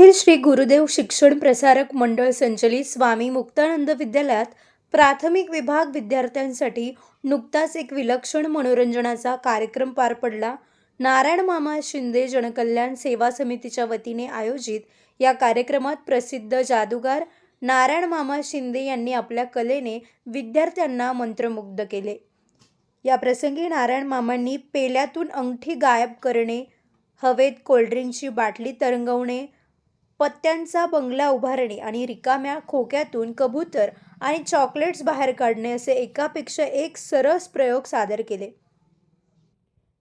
येथील श्री गुरुदेव शिक्षण प्रसारक मंडळ संचलित स्वामी मुक्तानंद विद्यालयात प्राथमिक विभाग विद्यार्थ्यांसाठी नुकताच एक विलक्षण मनोरंजनाचा कार्यक्रम पार पडला. नारायण मामा शिंदे जनकल्याण सेवा समितीच्या वतीने आयोजित या कार्यक्रमात प्रसिद्ध जादूगार नारायण मामा शिंदे यांनी आपल्या कलेने विद्यार्थ्यांना मंत्रमुग्ध केले. या प्रसंगी नारायण मामांनी पेल्यातून अंगठी गायब करणे हवेत कोल्ड्रिंकची बाटली तरंगवणे पत्त्यांचा बंगला उभारणे आणि रिकाम्या खोक्यातून कबूतर आणि चॉकलेट्स बाहेर काढणे असे एकापेक्षा एक सरस प्रयोग सादर केले.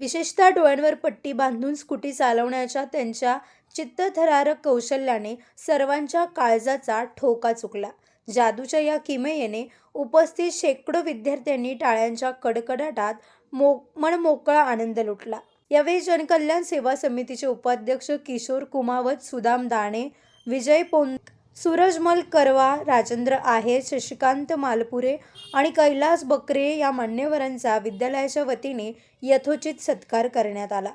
विशेषतः डोळ्यांवर पट्टी बांधून स्कूटी चालवण्याच्या त्यांच्या चित्तथरारक कौशल्याने सर्वांच्या काळजाचा ठोका चुकला. जादूच्या या किमयेने उपस्थित शेकडो विद्यार्थ्यांनी टाळ्यांच्या कडकडाटात मो मनमोकळा आनंद लुटला. यावेळी जनकल्याण सेवा समितीचे उपाध्यक्ष किशोर कुमावत सुदाम दाणे विजय पोन सूरजमल करवा राजेंद्र आहे शशिकांत मालपुरे आणि कैलास बकरे या मान्यवरांचा विद्यालयाच्या वतीने यथोचित सत्कार करण्यात आला.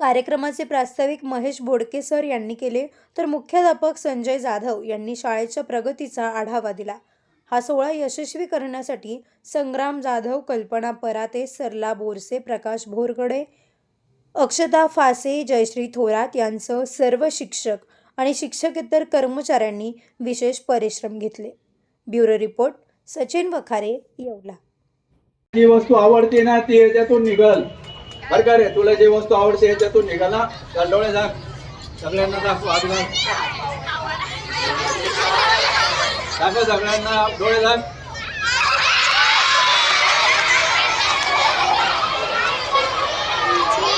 कार्यक्रमाचे प्रास्ताविक महेश बोडके सर यांनी केले तर मुख्याध्यापक संजय जाधव यांनी शाळेच्या प्रगतीचा आढावा दिला. हा सोहळा यशस्वी करण्यासाठी संग्राम जाधव कल्पना पराते सरला बोरसे प्रकाश भोरगडे अक्षता फासे जयश्री थोरात यांसह सर्व शिक्षक आणि शिक्षकेतर कर्मचाऱ्यांनी विशेष परिश्रम घेतले. Bureau report Sachin Vakhare Yeola. जी वस्तू आवडते ना ती याच्यातून निघल. बरं का रे तुला जी वस्तू आवडते याच्यातून निघाल. ना सगळ्यांना दाखव दाखव सगळ्यांना डोळे दाख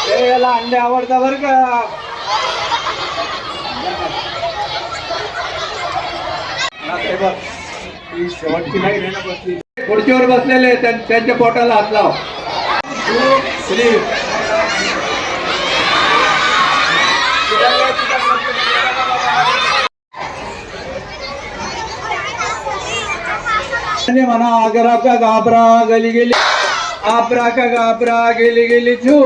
ते याला अंडे आवडता बरं का? ते बघ ही शेवटची नाही आहे ना बसली खुर्चीवर बसलेले त्यांच्या पोटाला हात लाव. श्री म्हणा आगरा का घाबरा गली गेली आपरा का घाबरा गेली गेली छू.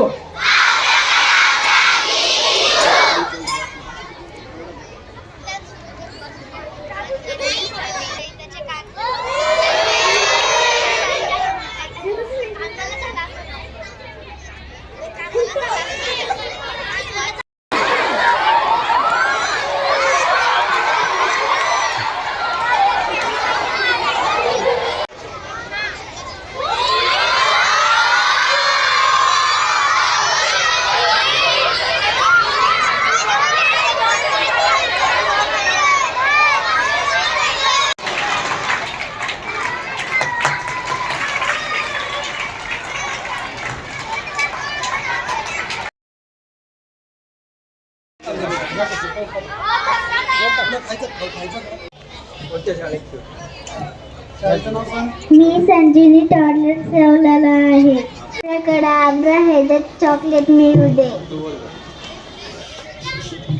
ठेवलेला आहे. आपल्याकडे आब्रा ह्याच्यात चॉकलेट मिळू दे.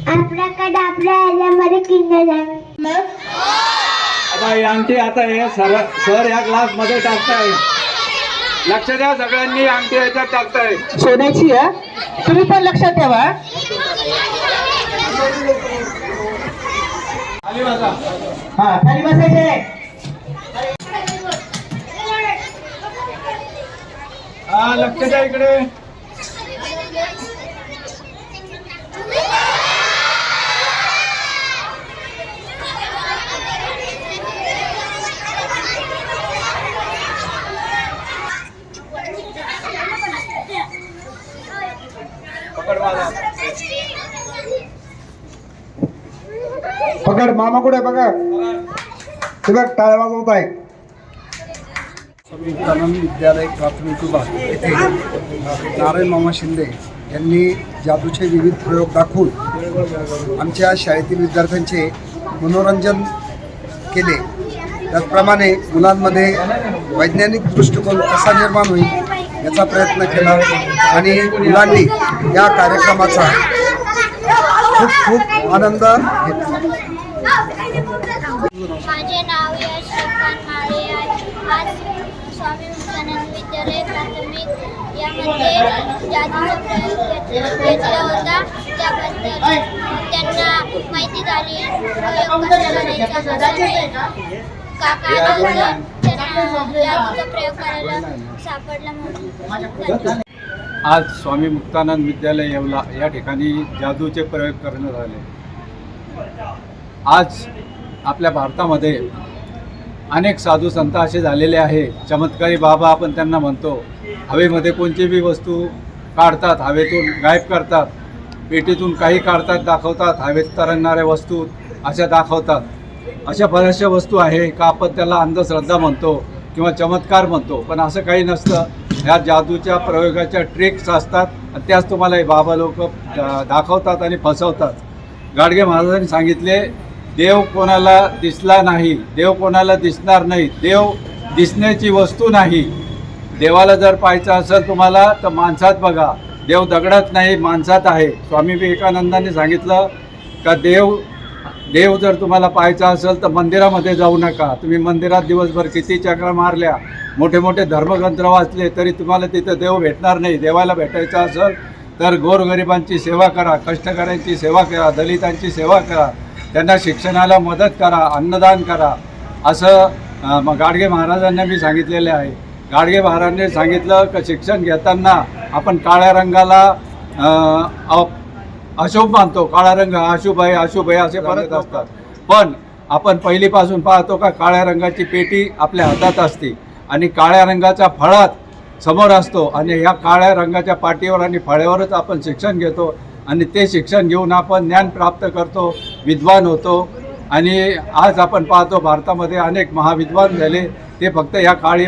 आपल्याकडे आपल्या ह्याच्यामध्ये किंग आता ही अंगठी आता हे सर सर या ग्लासमध्ये टाकताय. लक्ष द्या सगळ्यांनी अंगठी याच्यात टाकताय. सोन्याची आहे? तुम्ही पण लक्षात ठेवा. खाली बसा हा खाली बसायचे हा लक्ष द्या इकडे. पकड मामा कुठे बघा ते बघ टाळ्या वाजवत आहे. विवेकानंद विद्यालय प्राथमिक विभाग येथे नारायण मामा शिंदे यांनी जादूचे विविध प्रयोग दाखवून आमच्या शाळेतील विद्यार्थ्यांचे मनोरंजन केले. त्याचप्रमाणे मुलांमध्ये वैज्ञानिक दृष्टिकोन कसा निर्माण होईल याचा प्रयत्न केला आणि मुलांनी या कार्यक्रमाचा खूप खूप आनंद घेतला. माझे नाव यश माळे आहे आज स्वामी विवेकानंद विद्यालय प्राथमिक यामध्ये जादूचा प्रयोग घेत- घेतला होता. त्याबद्दल त्यांना माहिती झाली. प्रयोग कसं करायचा काका त्यांना प्रयोग करायला सापडला म्हणून. आज स्वामी मुक्तानंद विद्यालय येवला. या ठिकाणी जादूचे प्रयोग करण्यात आले आज आपल्या भारतामध्ये अनेक साधू संत असे झालेले आहे. चमत्कारी बाबा आपण त्यांना म्हणतो. हवेमध्ये कोणती बी वस्तू काढतात हवेतून गायब करतात पेटीतून काही काढतात दाखवतात हवेत तरंगणाऱ्या वस्तू अशा दाखवतात. अशा बऱ्याचशा वस्तू आहे का आपण त्याला अंधश्रद्धा म्हणतो किंवा चमत्कार म्हणतो. पण असं काही नसतं. ह्या जादूच्या प्रयोगाच्या ट्रिक्स असतात आणि त्याच तुम्हाला हे बाबा लोक दाखवतात आणि फसवतात. गाडगे महाराजांनी सांगितले देव कोणाला दिसला नाही देव कोणाला दिसणार नाही देव दिसण्याची वस्तू नाही. देवाला जर पाहायचं असेल तुम्हाला तर माणसात बघा देव दगडात नाही माणसात आहे. स्वामी विवेकानंदांनी सांगितलं का देव देव जर तुम्हाला पाहायचा असेल तर मंदिरामध्ये जाऊ नका. तुम्ही मंदिरात दिवसभर किती चक्र मारल्या मोठे मोठे धर्मग्रंथ वाचले तरी तुम्हाला तिथं देव भेटणार नाही. देवाला भेटायचं असेल तर गोरगरिबांची सेवा करा कष्टकऱ्यांची सेवा करा दलितांची सेवा करा. त्यांना शिक्षणाला मदत करा अन्नदान करा. असं गाडगे महाराजांना मी सांगितलेले आहे. गाडगे महाराजांनी सांगितलं की शिक्षण घेताना आपण काळ्या रंगाला अशुभ मानतो. काळा रंग अशुभ आहे अशुभ आहे असे परत असतात पण आपण पहिलीपासून पाहतो का काळ्या रंगाची पेटी आपल्या हातात असते आणि काळ्या रंगाचा फळात समोर असतो आणि ह्या काळ्या रंगाच्या पाटीवर आणि फळ्यावरच आपण शिक्षण घेतो. आणि ते शिक्षण घेऊन आपण ज्ञान प्राप्त करतो विद्वान होतो. आणि आज आपण पाहतो भारतामध्ये अनेक महाविद्वान झाले ते फक्त या काळी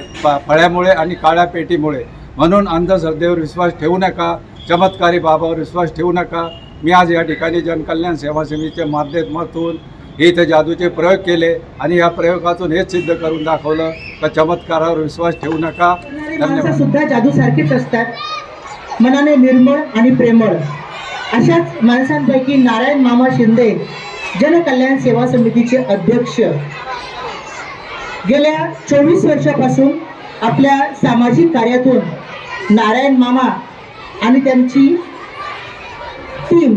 फळ्यामुळे आणि काळ्या पेटीमुळे. म्हणून अंधश्रद्धेवर विश्वास ठेवू नका चमत्कारी बाबावर विश्वास ठेवू नका. मी आज या ठिकाणी जनकल्याण सेवा समितीच्या माध्यमातून हे इथे जादूचे प्रयोग केले आणि या प्रयोगातून हेच सिद्ध करून दाखवलं का चमत्कारावर विश्वास ठेवू नका. सुद्धा जादू सारखीच असतात. मनाने निर्मळ आणि प्रेमळ. अशाच माणसांपैकी नारायण मामा शिंदे जनकल्याण सेवा समितीचे अध्यक्ष. गेल्या चोवीस वर्षापासून आपल्या सामाजिक कार्यातून नारायण मामा आणि त्यांची टीम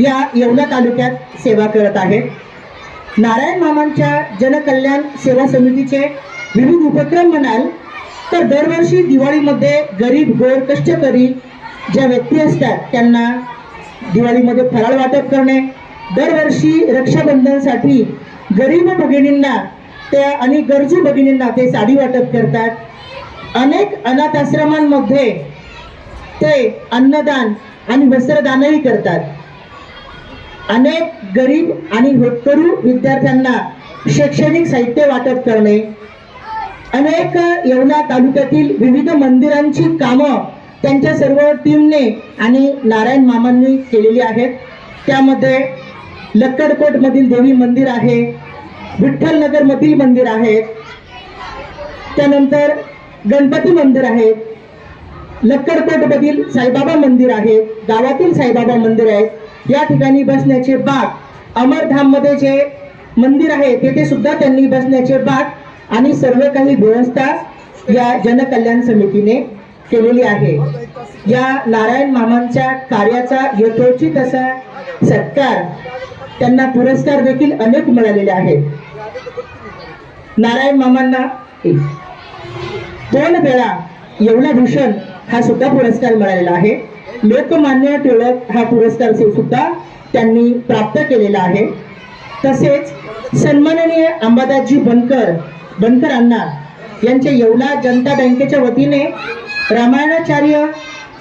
या येवला तालुक्यात सेवा करत आहेत. नारायण मामांच्या जनकल्याण सेवा समितीचे विविध उपक्रम म्हणाल तर दरवर्षी दिवाळीमध्ये गरीब गोर कष्टकरी ज्या व्यक्ती असतात त्यांना दिवाळीमध्ये फराळ वाटप करणे दरवर्षी रक्षाबंधनसाठी गरीब भगिनींना त्या आणि गरजू भगिनींना ते साडी वाटप करतात. अनेक अनाथ आश्रमांमध्ये ते अन्नदान आणि वस्त्रदानही करतात. अनेक गरीब आणि होतकरू विद्यार्थ्यांना शैक्षणिक साहित्य वाटप करणे. अनेक येवला तालुक्यातील विविध मंदिरांची कामं त्यांच्या सर्व टीमने आणि नारायण मामांनी केलेली आहेत. त्यामध्ये लक्कडकोटमधील देवी मंदिर आहे विठ्ठलनगरमधील मंदिर आहे त्यानंतर गणपती मंदिर आहे लक्कडकोटमधील साईबाबा मंदिर आहे गावातील साईबाबा मंदिर आहे. या ठिकाणी बसण्याचे बाग अमरधाममध्ये जे मंदिर आहे तेथे सुद्धा त्यांनी बसण्याचे बाग आणि सर्व काही व्यवस्था या जनकल्याण समितीने केलेली आहे. या नारायण मामांच्या कार्याचा यथोचित असा सत्कार त्यांना पुरस्कार देखील अनेक मिळालेले आहेत. नारायण मामांना दोन वेळा येवला भूषण हा सुद्धा पुरस्कार मिळालेला आहे. लोकमान्य टिळक हा पुरस्कार सुद्धा त्यांनी प्राप्त केलेला आहे. तसेच सन्माननीय अंबादासजी बनकर बनकरांना यांच्या येवला जनता बँकेच्या वतीने रामायणाचार्य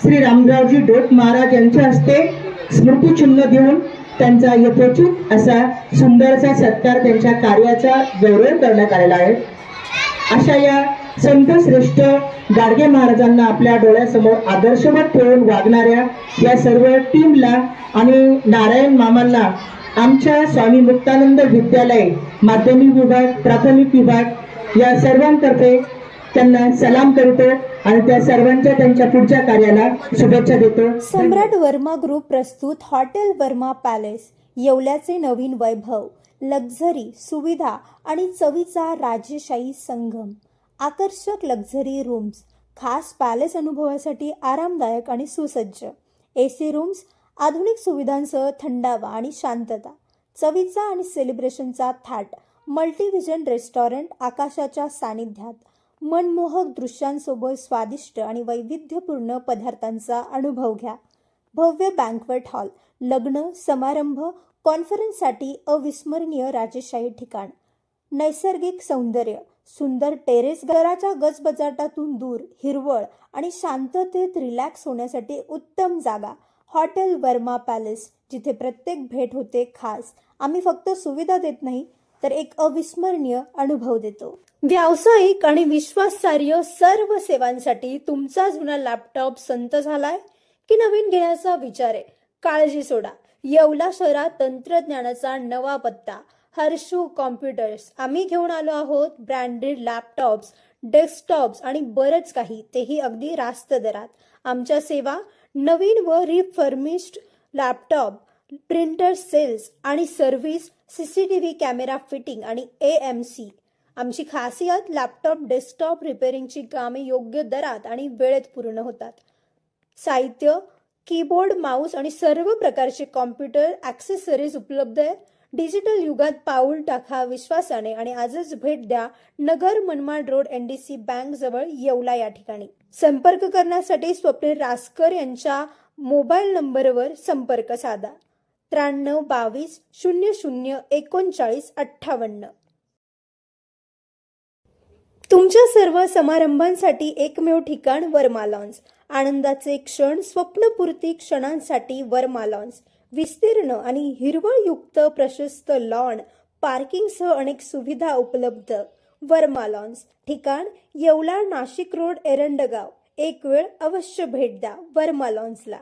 श्री रामरावजी डोट महाराज यांच्या हस्ते स्मृतिचिन्ह देऊन त्यांचा यथोचित असा सुंदरसा सत्कार त्यांच्या कार्याचा गौरव करण्यात आलेला आहे. अशा या संत श्रेष्ठ गाडगे महाराजांना आपल्या डोळ्यासमोर आदर्शवत ठेवून वागणाऱ्या या सर्व टीमला आणि नारायण मामांना आमच्या स्वामी मुक्तानंद विद्यालय माध्यमिक विभाग प्राथमिक विभाग या सर्वांतर्फे त्यांना सलाम करतो आणि त्या सर्वांच्या त्यांच्या पुढच्या कार्याला शुभेच्छा देतो. सम्राट वर्मा ग्रुप प्रस्तुत हॉटेल वर्मा पॅलेस येवल्याचे नवीन वैभव लक्झरी सुविधा आणि चवीचा राजेशाही संगम. आकर्षक लक्झरी रूम्स खास पॅलेस अनुभवासाठी आरामदायक आणि सुसज्ज. ए सी रूम्स आधुनिक सुविधांसह थंडावा आणि शांतता. चवीचा आणि सेलिब्रेशनचा थाट मल्टीव्हिजन रेस्टॉरंट आकाशाच्या सानिध्यात. मनमोहक दृश्यांसोबत स्वादिष्ट आणि वैविध्यपूर्ण पदार्थांचा अनुभव घ्या. भव्य बँकवेट हॉल लग्न समारंभ कॉन्फरन्ससाठी अविस्मरणीय राजेशाही ठिकाण. नैसर्गिक सौंदर्य सुंदर टेरेस घराच्या गजबजाटातून दूर हिरवळ आणि शांततेत रिलॅक्स होण्यासाठी उत्तम जागा. हॉटेल वर्मा पॅलेस जिथे प्रत्येक भेट होते खास. आम्ही फक्त सुविधा देत नाही तर एक अविस्मरणीय अनुभव देतो. व्यावसायिक आणि विश्वासार्ह सर्व सेवांसाठी तुमचा जुना लॅपटॉप संत झालाय की नवीन घेण्याचा विचार आहे? काळजी सोडा. येवला शहरात तंत्रज्ञानाचा नवा पत्ता. हर्षू कॉम्प्युटर्स. आम्ही घेऊन आलो आहोत ब्रँडेड लॅपटॉप्स डेस्कटॉप्स आणि बरंच काही. तेही अगदी रास्त दरात. आमच्या सेवा नवीन व रिफर्मिश्ड लॅपटॉप प्रिंटर सेल्स आणि service C C T V camera fitting आणि ए एम सी. आमची खासियत लॅपटॉप डेस्कटॉप रिपेअरिंगची कामे योग्य दरात आणि वेळेत पूर्ण होतात. साहित्य कीबोर्ड माऊस आणि सर्व प्रकारचे कॉम्प्युटर ॲक्सेसरीज उपलब्ध आहे डिजिटल युगात पाऊल टाका विश्वासाने आणि आजच भेट द्या Nagar Manmad road N D C bank जवळ येवला या ठिकाणी. संपर्क करण्यासाठी स्वप्नील रासकर यांच्या मोबाईल नंबरवर संपर्क साधा. त्र्याण्णव बावीस शून्य शून्य एकोणचाळीस अठ्ठावन्न. तुमच्या सर्व समारंभांसाठी एकमेव ठिकाण वर्मा लॉन्स. आनंदाचे क्षण स्वप्नपूर्ती क्षणांसाठी वर्मा लॉन्स. विस्तीर्ण आणि हिरवळयुक्त प्रशस्त लॉन पार्किंगसह अनेक सुविधा उपलब्ध. वर्मा लॉन्स. ठिकाण येवला नाशिक रोड एरंडगाव. एक वेळ अवश्य भेट द्या वर्मा लॉन्सला.